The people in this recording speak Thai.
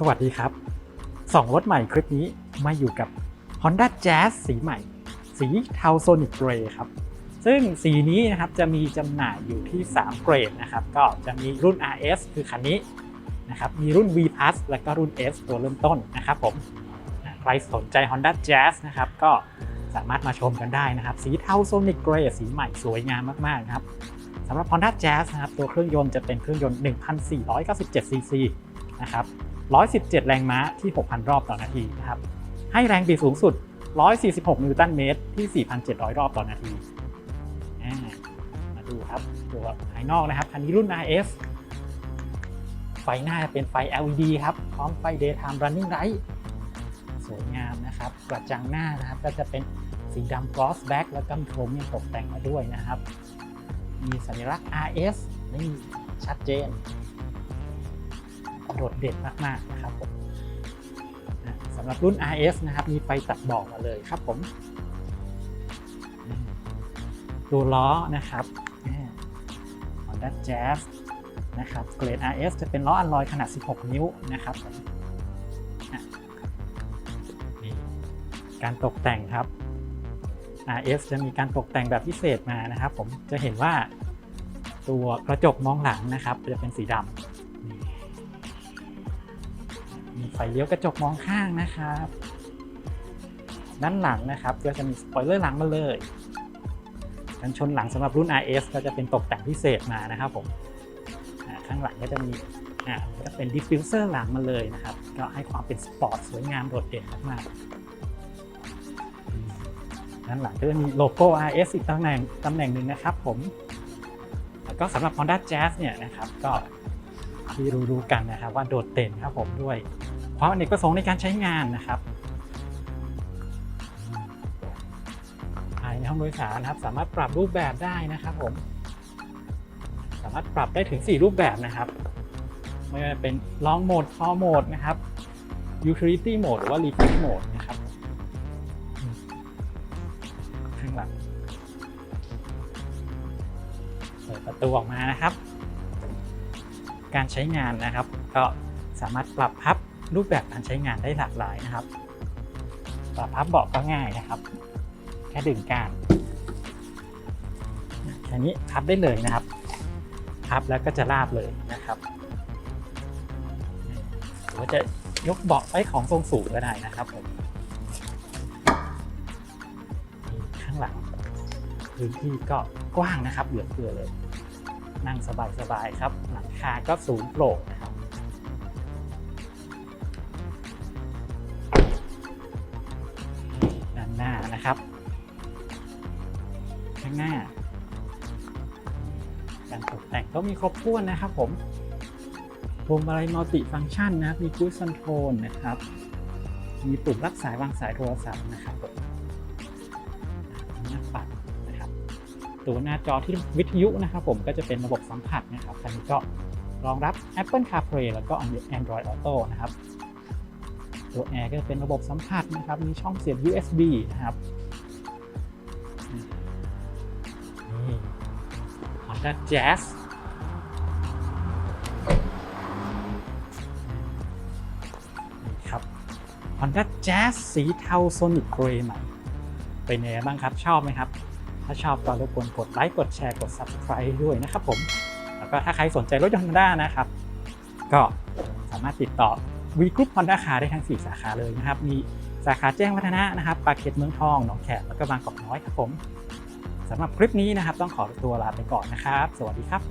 สวัสดีครับสองรถใหม่คลิปนี้มาอยู่กับ Honda Jazz สีใหม่ สีเทาโซนิกเกรย์ครับ ซึ่งสีนี้นะครับจะมีจำหน่ายอยู่ที่ 3 เกรดนะครับ ก็จะมีรุ่น RS คือคันนี้นะครับ มีรุ่น V Plus และก็รุ่น S ตัวเริ่มต้นนะครับผม ใครสนใจ Honda Jazz นะครับก็สามารถมาชมกันได้นะครับ สีเทาโซนิกเกรย์สีใหม่สวยงามมากๆนะครับสำหรับ Honda Jazz นะครับตัวเครื่องยนต์จะเป็นเครื่องยนต์ 1,497 cc นะครับ 117 แรงม้าที่ 6,000 รอบต่อนาทีนะครับ ให้แรงบิดสูงสุด 146 นิวตันเมตรที่ 4,700 รอบต่อนาทีมาดูครับตัวภายนอกนะครับ คันนี้รุ่น RS ไฟหน้าเป็นไฟ LED ครับ พร้อมไฟ daytime running light สวยงามนะครับ กระจังหน้านะครับ ก็จะเป็นสีดำ gloss black แล้วก็มีโครเมียมตกแต่งมาด้วยนะครับ มีสัญลักษณ์ RS นี่ชัดเจน โดดเด่นมากๆนะครับผมสำหรับรุ่น RS นะครับ มีไฟตัดบอกมาเลยครับผมตัวล้อนะครับ Honda Jazz นะครับ เกรด RS จะเป็นล้ออัลลอยขนาด 16 นิ้วนะครับผมอะนี่การตกแต่งครับ RS จะมีการตกแต่งแบบพิเศษมานะครับ ผมจะเห็นว่าตัวกระจกมองหลังนะครับ จะเป็นสีดำ ไฟเลี้ยวกระจกมองข้างนะครับ ด้านหลังนะครับก็จะมีสปอยเลอร์หลังมาเลยกันชนหลังสำหรับรุ่น RS ก็จะเป็นตกแต่งพิเศษมานะครับผมข้างหลังก็จะมีอ่าก็เป็นดิฟฟิวเซอร์หลังมาเลยนะครับ ก็ให้ความเป็นสปอร์ตสวยงามโดดเด่นมากๆด้านหลังก็จะมีโลโก้ RS อีกตำแหน่งตำแหน่งหนึ่งนะครับผมแล้วก็สำหรับ Honda Jazz เนี่ยนะครับก็ที่รู้ๆกันนะครับว่าโดดเด่นครับผมด้วย ความอเนกประสงค์ในการใช้งานนะครับภายในห้องโดยสารนะครับ สามารถปรับรูปแบบได้นะครับผม สามารถปรับได้ถึง 4 รูปแบบนะครับไม่ว่าจะเป็น Long Mode Core Mode นะครับ Utility Mode หรือว่า Reflex Mode นะครับข้างหลังเปิดประตูออกมานะครับ การใช้งานนะครับ ก็สามารถปรับพับ รูปแบบการใช้งานได้หลากหลายนะครับปรับพับเบาะก็ง่ายนะครับ แค่ดึงก้านแค่นี้พับได้เลยนะครับ พับแล้วก็จะราบเลยนะครับหรือว่าจะยกเบาะไว้ของทรงสูงก็ได้นะครับผมข้างหลังพื้นที่ก็กว้างนะครับเหลือเฟือเลย นั่งสบายๆครับ หลังคาก็สูงโปร่ง ครับ ข้างหน้า การตกแต่งก็มีครบถ้วนนะครับผมพวงมาลัยมัลติฟังก์ชันนะครับมีคู i คอนโทรลนะครับ มีปุ่มรับสายวางสายโทรศัพท์นะครับหน้าปัดนะครับ ตัวหน้าจอที่วิทยุนะครับ ผมก็จะเป็นระบบสัมผัสนะครับคันนี้ก็รองรับ Apple CarPlay แล้วก็ Android Auto นะครับ ตัวแอร์ก็จะเป็นระบบสัมผัสนะครับ มีช่องเสียบ USB นะครับ Honda Jazz นี่ครับ Honda Jazz สีเทา Sonic Grey ใหม่เป็นยังไงบ้างครับ ชอบไหมครับ ถ้าชอบก็รบกวนกดไลค์กดแชร์กด Subscribe ด้วยนะครับผม แล้วก็ถ้าใครสนใจรถยนต์ Honda นะครับ ก็สามารถติดต่อ V Group Honda Car ได้ทั้ง 4 สาขาเลยนะครับ มีสาขาแจ้งวัฒนะนะครับ ปากเกร็ดเมืองทอง หนองแขมแล้วก็บางกอกน้อยครับผม สำหรับคลิปนี้นะครับ ต้องขอตัวลาไปก่อนนะครับ สวัสดีครับ